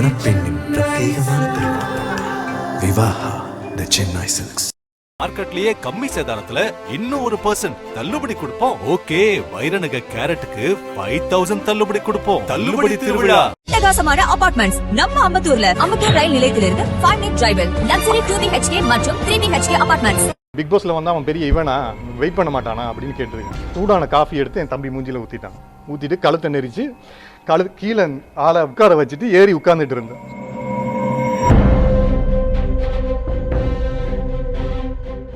மணப்பெண்ணின் பிரத்யேகமான Vivaha the Chennai silks மார்க்கெட்லயே கம்மி சேதாரத்துல இன்னும் ஒரு பர்சன்ட் தள்ளுபடி கொடுப்போம் ஓகே வைரநக கேரட்டுக்கு ஃபைவ் தௌசண்ட் தள்ளுபடி கொடுப்போம் தள்ளுபடி திருவிழா பிரகாசமான அபார்ட்மெண்ட்ஸ் நம்ம அம்பத்தூர்ல அம்பத்தூர் ரயில் நிலையத்திலிருந்து ஃபைவ் மினிட் டிரைவில் லக்ஸரி டூ பிஹெச்கே மற்றும் த்ரீ பிஹெச்கே அபார்ட்மெண்ட்ஸ் பிக் பாஸ்ல வந்து அவன் பெரிய இவனா வெயிட் பண்ண மாட்டானா அப்படின்னு கேட்டிருக்கேன் சூடான காஃபி எடுத்து என் தம்பி மூஞ்சில ஊத்திட்டான் ஊற்றிட்டு கழுத்தை நெரிச்சு கழு கீழே ஆளை உட்கார வச்சுட்டு ஏறி உட்காந்துட்டு இருந்தேன்.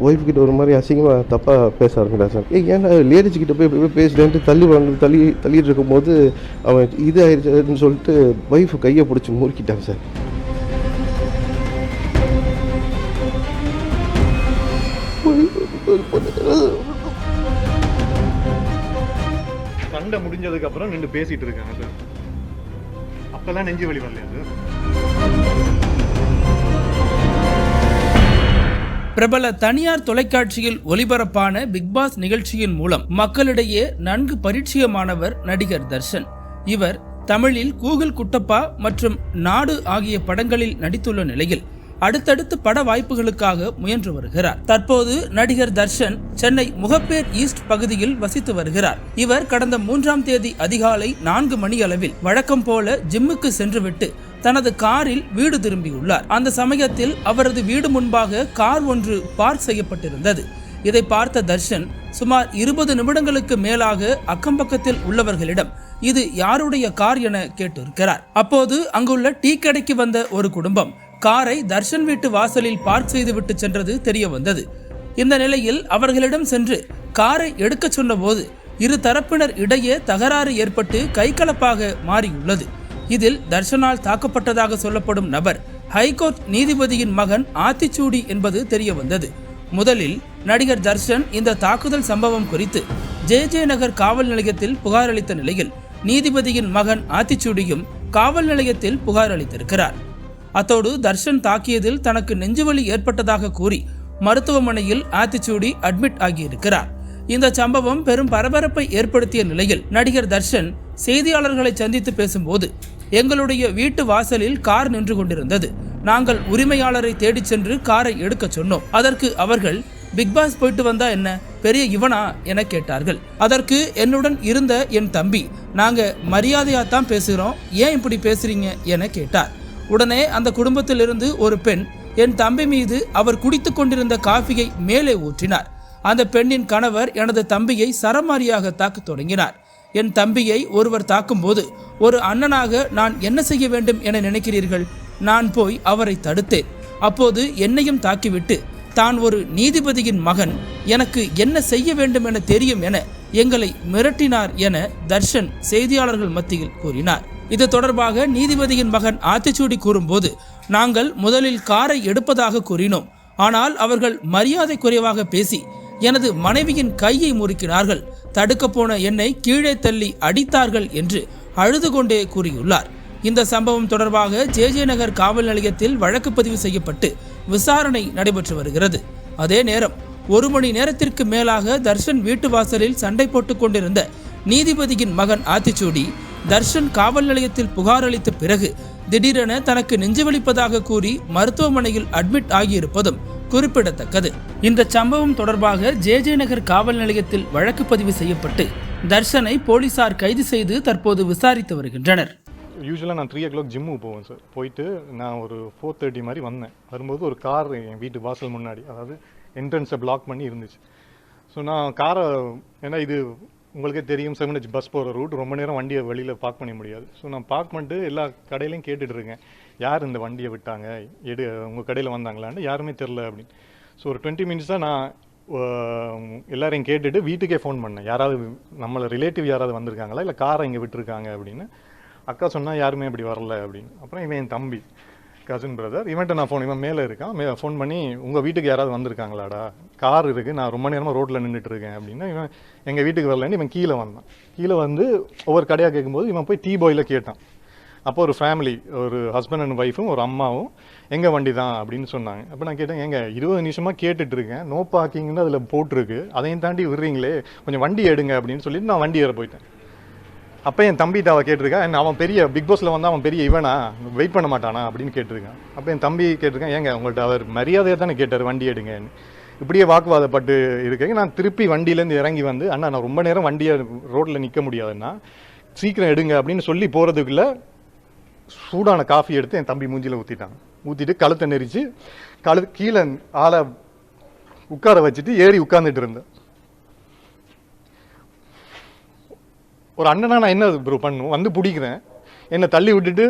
ஒய்ஃப் கிட்ட ஒரு மாதிரி அசிங்கமாக தப்பாக பேச ஆரம்பிக்கிறா சார். ஏ ஏன்னா லேடிஸ் கிட்ட போய் இப்படி பேசுறேன்ட்டு தள்ளி வந்து தள்ளி தள்ளிட்டு இருக்கும்போது அவன் இது ஆயிடுச்சுன்னு சொல்லிட்டு ஒய்ஃப் கையை பிடிச்சி முறுக்கிட்டான் சார். சண்டை முடிஞ்சதுக்கு அப்புறம் நின்று பேசிட்டு இருக்காங்க சார். அப்பெல்லாம் நெஞ்சு வலி வரலையா சார்? பிரபல தனியார் தொலைக்காட்சியில் ஒளிபரப்பான பிக்பாஸ் நிகழ்ச்சியின் மூலம் மக்களிடையே நன்கு பரிச்சயமானவர் நடிகர் தர்ஷன். இவர் தமிழில் கூகுள் குட்டப்பா மற்றும் நாடு ஆகிய படங்களில் நடித்துள்ள நிலையில் அடுத்தடுத்து பட வாய்ப்புகளுக்காக முயன்று வருகிறார். தற்போது நடிகர் தர்ஷன் சென்னை முகப்பேர் ஈஸ்ட் பகுதியில் வசித்து வருகிறார். இவர் கடந்த மூன்றாம் தேதி அதிகாலை நான்கு மணி அளவில் வழக்கம் போல ஜிம்முக்கு சென்றுவிட்டு தனது காரில் வீடு திரும்பியுள்ளார். அந்த சமயத்தில் அவரது வீடு முன்பாக கார் ஒன்று பார்க் செய்யப்பட்டிருந்தது. இதை பார்த்த தர்ஷன் சுமார் இருபது நிமிடங்களுக்கு மேலாக அக்கம்பக்கத்தில் உள்ளவர்களிடம் இது யாருடைய கார் என கேட்டிருக்கிறார். அப்போது அங்குள்ள டீ கடைக்கு வந்த ஒரு குடும்பம் காரை தர்ஷன் வீட்டு வாசலில் பார்க் செய்துவிட்டு சென்றது தெரிய வந்தது இந்த நிலையில் அவர்களிடம் சென்று காரை எடுக்கச் சொன்னபோது இரு தரப்பினர் இடையே தகராறு ஏற்பட்டு கைகலப்பாக மாறியுள்ளது. இதில் தர்ஷனால் தாக்கப்பட்டதாக சொல்லப்படும் நபர் ஹைகோர்ட் நீதிபதியின் மகன் ஆத்திச்சூடி என்பது தெரிய வந்தது முதலில் நடிகர் தர்ஷன் இந்த தாக்குதல் சம்பவம் குறித்து ஜே ஜே நகர் காவல் நிலையத்தில் புகார் அளித்த நிலையில் நீதிபதியின் மகன் ஆத்திச்சூடியும் காவல் நிலையத்தில் புகார் அளித்திருக்கிறார் அத்தோடு தர்ஷன் தாக்கியதில் தனக்கு நெஞ்சுவலி ஏற்பட்டதாக கூறி மருத்துவமனையில் ஆத்திச்சூடி அட்மிட் ஆகியிருக்கிறார். இந்த சம்பவம் பெரும் பரபரப்பை ஏற்படுத்திய நிலையில் நடிகர் தர்ஷன் செய்தியாளர்களை சந்தித்து பேசும்போது எங்களுடைய வீட்டு வாசலில் கார் நின்று கொண்டிருந்தது. நாங்கள் உரிமையாளரை தேடிச் சென்று காரை எடுக்கச் சொன்னோம். அதற்கு அவர்கள் பிக்பாஸ் போயிட்டு வந்தா என்ன? பெரிய இவனா? என கேட்டார்கள். அதற்கு என்னுடன் இருந்த என் தம்பி. நாங்க மரியாதையா தான் பேசுகிறோம் ஏன் இப்படி பேசுறீங்க? என கேட்டார். உடனே அந்த குடும்பத்திலிருந்து ஒரு பெண் என் தம்பி மீது அவர் குடித்து கொண்டிருந்த காஃபியை மேலே ஊற்றினார். அந்த பெண்ணின் கணவர் எனது தம்பியை சரமாரியாக தாக்க தொடங்கினார். என் தம்பியை ஒருவர் தாக்கும்போது ஒரு அண்ணனாக நான் என்ன செய்ய வேண்டும் என நினைக்கிறீர்கள்? நான் போய் அவரை தடுத்தேன். அப்போது என்னையும் தாக்கிவிட்டு தான் ஒரு நீதிபதியின் மகன். எனக்கு என்ன செய்ய வேண்டும் என தெரியும் என எங்களை மிரட்டினார் என தர்ஷன் செய்தியாளர்கள் மத்தியில் கூறினார். இது தொடர்பாக நீதிபதியின் மகன் ஆத்திச்சூடி கூறும்போது நாங்கள் முதலில் காரை எடுப்பதாக கூறினோம். ஆனால் அவர்கள் மரியாதை குறைவாக பேசி எனது மனைவியின் கையை முறுக்கினார்கள். தடுக்க போன என்னை கீழே தள்ளி அடித்தார்கள் என்று அழுது கொண்டே கூறியுள்ளார். இந்த சம்பவம் தொடர்பாக ஜே ஜே நகர் காவல் நிலையத்தில் வழக்கு பதிவு செய்யப்பட்டு விசாரணை நடைபெற்று வருகிறது. அதே நேரம் ஒரு மணி நேரத்திற்கு மேலாக தர்ஷன் வீட்டு வாசலில் சண்டை போட்டுக் கொண்டிருந்த நீதிபதியின் மகன் ஆத்திச்சூடி தர்ஷன் காவல் நிலையத்தில் புகார் அளித்த பிறகு திடீரென தனக்கு நெஞ்சுவலிப்பதாக கூறி மருத்துவமனையில் அட்மிட் ஆகியிருப்பதும் குறிப்பிடத்தக்கது. இந்த சம்பவம் தொடர்பாக ஜே ஜே நகர் காவல் நிலையத்தில் வழக்கு பதிவு செய்யப்பட்டு தர்ஷனை போலீசார் கைது செய்து தற்போது விசாரித்து வருகின்றனர். யூஸ்வலாக நான் த்ரீ ஓ கிளாக் ஜிம்முக்கு போவேன் சார் போயிட்டு நான் ஒரு ஃபோர் தேர்ட்டி மாதிரி வந்தேன். வரும்போது ஒரு கார் என் வீட்டு வாசல் முன்னாடி அதாவது என்ட்ரன்ஸை பிளாக் பண்ணி இருந்துச்சு. ஸோ நான் காரை ஏன்னா இது உங்களுக்கே தெரியும் செவன் ஹெச் பஸ் போகிற ரூட் ரொம்ப நேரம் வண்டியை வெளியில் பார்க் பண்ண முடியாது. ஸோ நான் பார்க் பண்ணிட்டு எல்லா கடையிலையும் கேட்டுட்ருக்கேன் யார் இந்த வண்டியை விட்டாங்க? எடு உங்கள் கடையில் வந்தாங்களான்னு யாருமே தெரில அப்படின்னு. ஸோ ஒரு டுவெண்ட்டி மினிட்ஸாக நான் எல்லாரையும் கேட்டுட்டு வீட்டுக்கே ஃபோன் பண்ணேன். யாராவது நம்மளை ரிலேட்டிவ் யாராவது வந்திருக்காங்களா? இல்லை காரை இங்கே விட்டுருக்காங்க அப்படின்னு. அக்கா சொன்னால் யாருமே இப்படி வரல அப்படின்னு. அப்புறம் இவன் என் தம்பி. கசின் பிரதர் இவன்ட்ட நான் ஃபோன் இவன் மேலே இருக்கான். மே ஃபோன் பண்ணி உங்கள் வீட்டுக்கு யாராவது வந்திருக்காங்களாடா? கார் இருக்குது நான் ரொம்ப நேரமாக ரோட்டில் நின்றுட்டு இருக்கேன். அப்படின்னா இவன் எங்கள் வீட்டுக்கு வரலன்னு இவன் கீழே வந்தான். கீழே வந்து ஒவ்வொரு கடையாக கேட்கும்போது இவன் போய் டீ பாயில் கேட்டான். அப்போ ஒரு ஃபேமிலி ஒரு ஹஸ்பண்ட் அண்ட் ஒய்ஃபும் ஒரு அம்மாவும் எங்கள் வண்டி தான்? அப்படின்னு சொன்னாங்க. அப்போ நான் கேட்டேன் எங்க இருபது நிமிஷமாக கேட்டுட்டு இருக்கேன். நோ பார்க்கிங்னு அதில் போட்டிருக்கு. அதையும் தாண்டி விடுறீங்களே. கொஞ்சம் வண்டி எடுங்க. அப்படின்னு சொல்லிட்டு நான் வண்டி ஏற போயிட்டேன். அப்போ என் தம்பிகிட்ட அவள் கேட்டிருக்கா? என்ன அவன் பெரிய பிக் பாஸில் வந்து அவன் பெரிய இவனா? வெயிட் பண்ண மாட்டானா? அப்படின்னு கேட்டிருக்கான் அப்போ என் தம்பி கேட்டிருக்கேன் ஏங்க உங்கள்கிட்ட அவர் மரியாதையாக தானே கேட்டார் வண்டி எடுங்கன்னு இப்படியே வாக்குவாதப்பட்டு இருக்கேன் நான் திருப்பி வண்டியிலேருந்து இறங்கி வந்து அண்ணா நான் ரொம்ப நேரம் வண்டியை ரோட்டில் நிற்க முடியாதுன்னா சீக்கிரம் எடுங்க அப்படின்னு சொல்லி போகிறதுக்குள்ளே சூடான காஃபி எடுத்து என் தம்பி மூஞ்சியில் ஊற்றிட்டான் ஊற்றிட்டு கழுத்தை நெரிச்சு கழு கீழே ஆளை உட்கார வச்சுட்டு ஏறி உட்காந்துட்டு இருந்தேன். ஒரு அண்ணனா நான் என்ன ப்ரோ பண்ணும்? வந்து பிடிக்கிறேன். என்னை தள்ளி விட்டுட்டு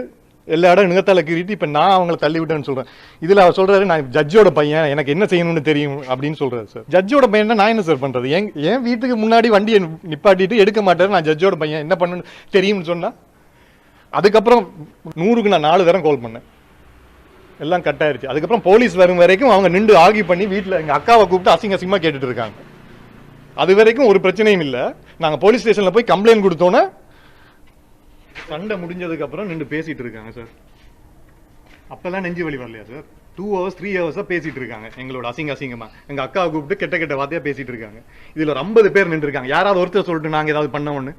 எல்லா இடம் நிகத்தால் கீறிட்டு இப்போ நான் அவங்கள தள்ளி விட்டேன்னு சொல்கிறேன் இதில் அவர் சொல்கிறாரு நான் ஜட்ஜோட பையன் எனக்கு என்ன செய்யணும்னு தெரியும் அப்படின்னு சொல்கிறாரு சார் ஜட்ஜோட பையன் நான் என்ன சார் பண்ணுறது என் என் வீட்டுக்கு முன்னாடி வண்டியை நிப்பாட்டிட்டு எடுக்க மாட்டார் நான் ஜட்ஜோட பையன். என்ன பண்ணணும்னு தெரியும்னு சொன்னால் அதுக்கப்புறம் நூறுக்கு நான் நாலு தரம் கால் பண்ணேன். எல்லாம் கட் அதுக்கப்புறம் போலீஸ் வரும் வரைக்கும் அவங்க நின்று ஆகி பண்ணி வீட்டில் எங்கள் அக்காவை கூப்பிட்டு அசிங்க அசிங்கமாக கேட்டுட்டு இருக்காங்க. அது வரைக்கும் ஒரு பிரச்சனையும் இல்லை. நாங்கள் போலீஸ் ஸ்டேஷனில் போய் கம்ப்ளைண்ட் கொடுத்தோன்னே சண்டை முடிஞ்சதுக்கு அப்புறம் நின்று பேசிட்டு இருக்காங்க சார் அப்பெல்லாம் நெஞ்சு வலி வரலையா சார் டூ ஹவர்ஸ் த்ரீ ஹவர்ஸாக பேசிட்டு இருக்காங்க. எங்களோட அசிங்க அசிங்கமா. எங்க அக்காவை கூப்பிட்டு கெட்ட கெட்ட வார்த்தையா பேசிட்டு இருக்காங்க. இதுல ஒரு ஐம்பது பேர் நின்று இருக்காங்க. யாராவது ஒருத்தர் சொல்லிட்டு நாங்க ஏதாவது பண்ண ஒன்று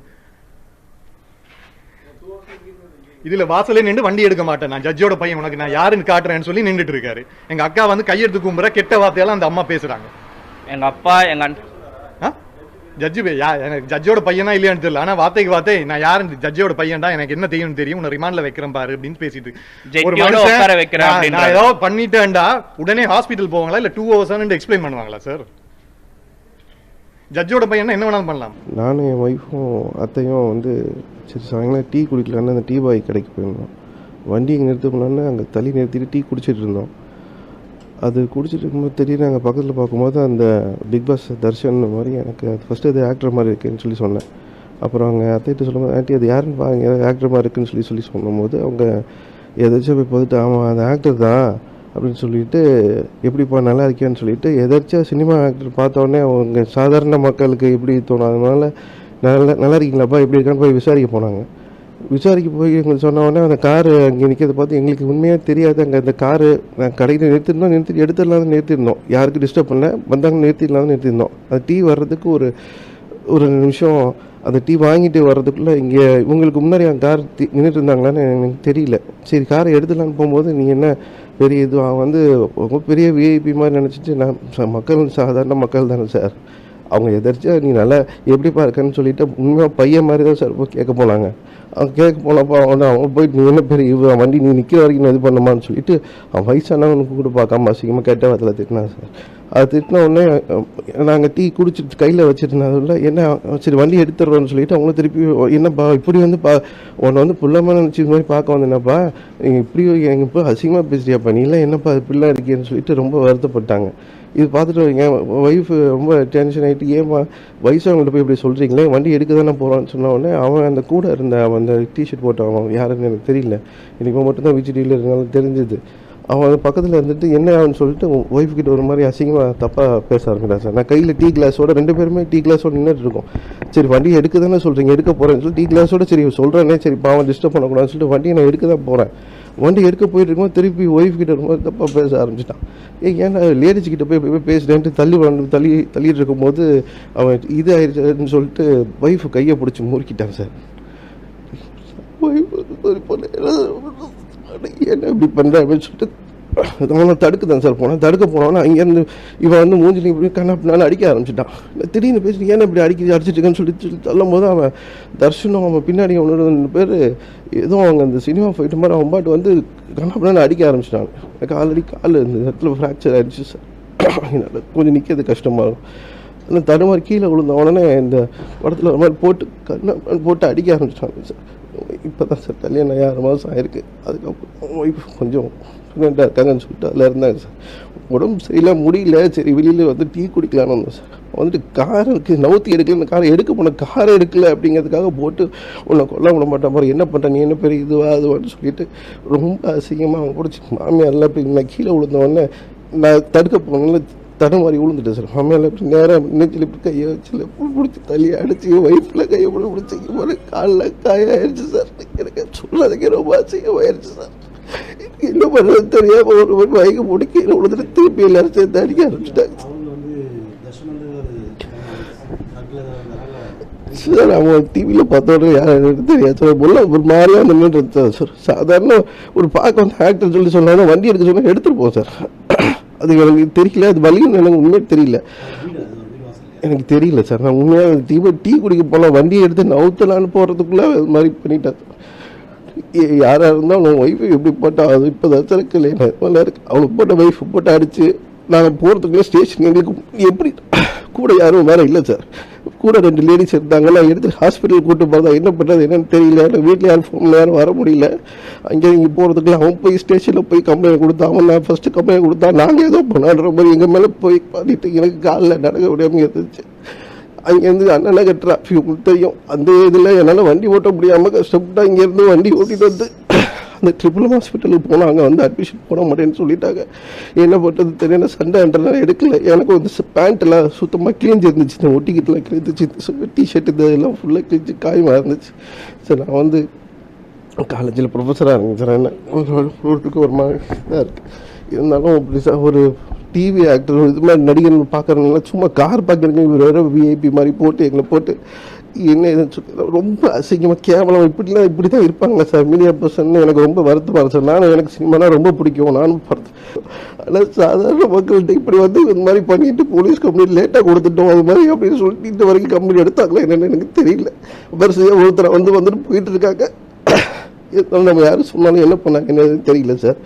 இதுல வாசலே நின்று வண்டி எடுக்க மாட்டேன். நான் ஜட்ஜோட பையன் உனக்கு நான் யாருன்னு காட்டுறேன்னு சொல்லி நின்றுட்டு இருக்காரு. எங்க அக்கா வந்து கையெடுத்து கும்புற கெட்ட வார்த்தையெல்லாம் அந்த அம்மா பேசுறாங்க. எங்கள் அப்பா எங்கள் அண்ட் ஜட்ஜு யா எனக்கு ஜட்ஜோட பையனா இல்லையான்னு தெரியல. ஆனா வார்த்தைக்கு வார்த்தை நான் யாரு ஜட்ஜோட பையன்டா எனக்கு என்ன தெரியும் தெரியும். உன்னை ரிமாண்ட்ல வைக்கிறேன் பாரு அப்படின்னு பேசிட்டு. ஒரு மனுஷன், நான்- ஏதாவது பண்ணிட்டேன்டா உடனே ஹாஸ்பிட்டல் போவாங்களா இல்ல டூ ஹவர்ஸ் எக்ஸ்பிளைன் பண்ணுவாங்களா சார் ஜட்ஜோட பையனா என்ன வேணாலும் பண்ணலாம். நானும் என் ஒய்ஃபும் அத்தையும் வந்து சரி சாயங்காலம் டீ குடிக்கலான்னு அந்த டீ பாய் கடைக்கு போயிருந்தோம். வண்டி இங்கே நிறுத்த போனோன்னு அங்கே தள்ளி நிறுத்திட்டு டீ குடிச்சிட்டு இருந்தோம். அது குடிச்சிட்டு இருக்கும்போது திடீர்னு நாங்கள் பக்கத்தில் பார்க்கும்போது அந்த பிக் பாஸ் தர்ஷன் மாதிரி எனக்கு அது ஃபஸ்ட்டு அது ஆக்டர் மாதிரி இருக்குன்னு சொல்லி சொன்னேன். அப்புறம் அவங்க அத்தைகிட்ட சொல்லும்போது ஆண்டி அது யாருன்னு பாருங்க ஆக்டர் மாதிரி இருக்குன்னு சொல்லி சொல்லி சொல்லும்போது அவங்க எதாச்சும் போய் பார்த்துட்டு ஆமாம் அந்த ஆக்டர் தான் அப்படின்னு சொல்லிட்டு எப்படிப்பா நல்லா இருக்கியான்னு சொல்லிட்டு எதாச்சும் சினிமா ஆக்டர் பார்த்தோன்னே அவங்க சாதாரண மக்களுக்கு எப்படி தோணும்? அதனால நல்லா நல்லா இருக்கீங்களாப்பா? எப்படி இருக்கான்னு போய் விசாரிக்க போனாங்க. விசாரிக்க போய் எங்களுக்கு சொன்ன உடனே அந்த காரு அங்கே நிற்கிறத பார்த்து எங்களுக்கு உண்மையாக தெரியாது அங்கே அந்த காரு நான் கடையில் நிறுத்திருந்தோம் நிறுத்தி எடுத்துடலாம் நிறுத்திருந்தோம். யாருக்கும் டிஸ்டர்ப் பண்ணல. வந்தாங்க நிறுத்திடலாம் நிறுத்திருந்தோம். அது டீ வர்றதுக்கு ஒரு ஒரு நிமிஷம் அந்த டீ வாங்கிட்டு வர்றதுக்குள்ளே இங்கே இவங்களுக்கு முன்னாடி அந்த கார் நின்றுட்டு இருந்தாங்களான்னு எனக்கு தெரியல. சரி காரை எடுத்துலான்னு போகும்போது நீ என்ன பெரிய இது அவன் வந்து ரொம்ப பெரிய விஐபி மாதிரி நினச்சிட்டு நான் மக்கள் சாதாரண மக்கள் தானே சார். அவங்க எதிர்த்து நீ நல்லா எப்படிப்பா இருக்கன்னு சொல்லிட்டு உண்மையாக பையன் மாதிரி தான் சார் கேட்க போனாங்க. அவங்க கேட்க போனப்போ அவன் அவங்க போயிட்டு நீ என்ன பேர் இவன் வண்டி நீ நிற்கிற வரைக்கும் இது பண்ணுமான்னு சொல்லிட்டு அவன் வயசானவனுக்கு கூட பார்க்காம அசிங்கமாக கேட்ட அதில் திட்டினான் சார் அது திட்டின உடனே நாங்கள் டீ குடிச்சிட்டு கையில் வச்சுருந்ததில்ல என்ன சரி வண்டி எடுத்துடுறோன்னு சொல்லிட்டு அவங்களும் திருப்பி என்னப்பா இப்படி வந்து பா உன்னை வந்து புள்ளமாக நினச்சி இது மாதிரி பார்க்க வந்தேனப்பா. நீங்கள் இப்படி எங்கள் இப்போ அசிங்கமாக பேசுறியாப்பா. நீ எல்லாம் என்னப்பா இப்படிலாம் இருக்கேன்னு சொல்லிட்டு ரொம்ப வருத்தப்பட்டாங்க. இது பார்த்துட்டு வைங்க. ஒய்ஃப் ரொம்ப டென்ஷன் ஆகிட்டு ஏமா வயசானவங்கள்ட்ட போய் இப்படி சொல்கிறீங்களே வண்டி எடுக்க தானே போகிறான்னு சொன்ன உடனே அவன் அந்த கூட இருந்த அவன் அந்த டிஷர்ட் போட்டவன் அவன் யாருன்னு எனக்கு தெரியல. எனக்கு மட்டும்தான் விஜிடியில் இருந்தாலும் தெரிஞ்சது. அவன் அது பக்கத்தில் இருந்துட்டு என்ன ஆகுன்னு சொல்லிட்டு ஒய்ஃப் கிட்ட ஒரு மாதிரி அசிங்கமாக தப்பாக பேச ஆரம்பிக்கிறான் சார். நான் கையில் டீ கிளாஸோட ரெண்டு பேருமே டீ கிளாஸோட நின்றுட்டு இருக்கோம். சரி வண்டி எடுக்க தானே சொல்கிறீங்க எடுக்க போகிறேன்னு சொல்லி டீ கிளாஸோட சரி சொல்கிறேன்னே சரி பாவம் டிஸ்டர்ப் பண்ணக்கூடாதுன்னு சொல்லிட்டு வண்டியை நான் எடுக்க தான் போகிறேன் வண்டி எடுக்க போயிட்டு இருக்கும்போது திருப்பி ஒய்ஃப் கிட்ட ரொம்ப தப்பாக பேச ஆரம்பிச்சிட்டான். ஏ ஏன்னா லேடிஸ் கிட்ட போய் போய் பேசுகிறேன்ட்டு தள்ளி வந்து தள்ளி தள்ளிட்டு இருக்கும்போது அவன் இது ஆயிடுச்சுன்னு சொல்லிட்டு ஒய்ஃப் கையை பிடிச்சி முறுக்கிட்டான் சார். என்ன இப்படி பண்ணுறேன் அப்படின்னு சொல்லிட்டு அவனை தடுக்க தான் சார் போனேன். தடுக்க போனோன்னா அங்கேருந்து இவன் வந்து மூஞ்சில் இப்படி கண்ணாப்பினாலும் அடிக்க ஆரம்பிச்சிட்டான். திடீர்னு பேசி ஏன் இப்படி அடிக்க அடிச்சிட்டுருக்கேன்னு சொல்லி தள்ளும் போது அவன் தர்ஷனும் அவன் பின்னாடி அவனோட ரெண்டு பேர் ஏதோ அவங்க அந்த சினிமா போயிட்டு மாதிரி அவன் பாட்டு வந்து கண்ணாப்பினாலும் அடிக்க ஆரம்பிச்சிட்டாங்க. எனக்கு ஆல்ரெடி கால் இந்த இடத்துல ஃப்ராக்சர் ஆயிடுச்சு சார். என்னால் கொஞ்சம் நிற்கிறது கஷ்டமாக இருக்கும். ஆனால் தடுமாறி கீழே விழுந்த உடனே இந்த படத்தில் ஒரு மாதிரி போட்டு கண்ணை போட்டு அடிக்க ஆரம்பிச்சிட்டாங்க சார். இப்போ தான் சார் கல்யாணம் ஆறு மாதம் ஆயிருக்கு. அதுக்கப்புறம் ஒய்ஃப் கொஞ்சம் ப்ரெக்னெண்ட்டாக இருக்காங்கன்னு சொல்லிட்டு அதில் இருந்தாங்க சார். உடம்பு சரியில்லை முடியல. சரி வெளியில் வந்து டீ குடிக்கலான்னு வந்தோம் சார். வந்துட்டு கார் இருக்குது நவுத்தி எடுக்கல. இந்த காரை எடுக்க போன கார் எடுக்கல அப்படிங்கிறதுக்காக போட்டு உன்னை கொல்ல விட மாட்டேன். பாரு என்ன பண்ணுற நீ என்ன பெரிய இதுவா அதுவான்னு சொல்லிட்டு ரொம்ப அசிங்கமாக அவங்க பிடிச்சி மாமியார்லாம் அப்படி நான் கீழே விழுந்தவொடனே நான் தடுக்க போனால தடுமாறி விழுந்துட்டேன் சார். மாமியார் இப்படி நேரம் நெஞ்சில் இப்படி கையை வச்சு பிடிச்சி தலையை அடிச்சு வயிற்றில் கையை பிடி பிடிச்சி ஒரு காலில் காயாயிருச்சு சார். எனக்கு சொல்கிறதுக்கே ரொம்ப அசிங்கமாயிருச்சு சார். எனக்கு என்ன பண்ணுறது தெரியாமல் ஒரு ஒரு வயக்கு போட்டு விழுந்துட்டு திருப்பி எல்லாரும் சேர்த்து அடிக்க ஆரம்பிச்சிட்டாங்க. சார் அவன் டிவியில் பார்த்தோன்னே யார் எனக்கு தெரியாது சார். முல்ல ஒரு மாதிரியாக வந்து நின்று சார். சாதாரண ஒரு பார்க்க வந்து ஆக்டர் சொல்லி சொன்னாலும் வண்டி எடுக்க சொன்னால் எடுத்துகிட்டு போவோம் சார். அது எனக்கு தெரியல அது வலின்னு எனக்கு உண்மையாக தெரியல. எனக்கு தெரியல சார். நான் உண்மையாக டீ டீ குடிக்க போனால் வண்டியை எடுத்து நவுத்தலான்னு போகிறதுக்குள்ளே அது மாதிரி பண்ணிட்டேன். ஏ- யாரா இருந்தாலும் ஒய்ஃபை எப்படி போட்டால் அது இப்போ தச்சருக்கு இல்லை இருக்கு. அவளுக்கு போட்ட ஒய்ஃப் போட்டு அடிச்சு நாங்கள் போகிறதுக்குள்ளே ஸ்டேஷன் எங்களுக்கு எப்படி கூட யாரும் வேற இல்லை சார். கூட ரெண்டு லேடிஸ் இருந்தாங்க நான் எடுத்து ஹாஸ்பிட்டல் கூட்டு போகிறதா என்ன பண்ணுறது என்னன்னு தெரியல. வீட்டில் யாரும் ஃபோனில் யாரும் வர முடியல. அங்கே இங்கே போகிறதுக்குலாம் அவன் போய் ஸ்டேஷனில் போய் கம்ப்ளைண்ட் கொடுத்தான் அவன் நான் ஃபஸ்ட்டு கம்ப்ளைண்ட் கொடுத்தா நாங்கள் ஏதோ பண்ணான்ற மாதிரி எங்கள் மேலே போய் பார்த்துட்டு எனக்கு காலில் நடக்க முடியாமல் இருந்துச்சு. அங்கேருந்து அண்ணன் டிராஃபிக் உங்களுக்கு தெரியும். அந்த இதில் என்னால் வண்டி ஓட்ட முடியாமல் கஷ்டப்பட்டு அங்கேருந்து வண்டி ஓட்டிட்டு வந்து அந்த ட்ரிபிள் ஹாஸ்பிட்டலுக்கு போனால் அங்கே வந்து அட்மிஷன் போட மாட்டேன்னு சொல்லிட்டாங்க. என்ன பண்ணுறது தெரியல சண்டை என்றெல்லாம் எடுக்கல. எனக்கு வந்து பேண்ட்டெல்லாம் சுத்தமாக கிழிஞ்சு இருந்துச்சு. இந்த ஒட்டிக்கிட்டலாம் கிழிஞ்சிச்சு டிஷர்ட் இது எல்லாம் ஃபுல்லாக கிழிஞ்சு காயமாக இருந்துச்சு. சரி நான் வந்து காலேஜில் ப்ரொஃபஸராக இருந்தேன் சார் என்ன? ஒரு ஒருத்துக்கு ஒரு மாதிரி இதாக இருக்குது இருந்தாலும் அப்படி சார் ஒரு டிவி ஆக்டர் இது மாதிரி நடிகர் பார்க்குறவங்க சும்மா கார் பார்க்குறீங்க இவர் வேறு விஐபி மாதிரி போட்டு எங்களை போட்டு என்ன இதுன்னு ரொம்ப அசிங்கமாக கேவலம் இப்படிலாம் இப்படி தான் இருப்பாங்களா சார். மீடியா பர்சன் எனக்கு ரொம்ப வருத்தமாக சார். நானும் எனக்கு சினிமானா ரொம்ப பிடிக்கும். நானும் பார்த்து ஆனால் சாதாரண மக்கள்கிட்ட இப்படி வந்து இந்த மாதிரி பண்ணிட்டு போலீஸ் கம்பெனி லேட்டாக கொடுத்துட்டோம் அது மாதிரி அப்படின்னு சொல்லிட்டு இந்த வரைக்கும் கம்பெனி எடுத்தாங்களா என்னென்னு எனக்கு தெரியல. வரிசையாக ஒருத்தரை வந்து வந்துட்டு போயிட்டு இருக்காங்க. நம்ம யாரும் சொன்னாலும் என்ன பண்ணாங்கன்னு தெரியல சார்.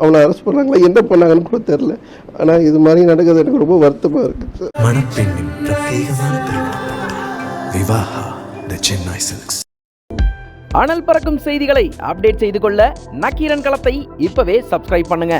அவனை அரெஸ்ட் பண்ணாங்களா என்ன பண்ணாங்கன்னு கூட தெரில ஆனால் இது மாதிரி நடக்கிறது எனக்கு ரொம்ப வருத்தமாக இருக்குது சார். பிரத்யேகமான விவாஹா த சென்னை சில்க்ஸ் அனல் பறக்கும் செய்திகளை அப்டேட் செய்து கொள்ள நக்கீரன் களத்தை இப்பவே சப்ஸ்கிரைப் பண்ணுங்க.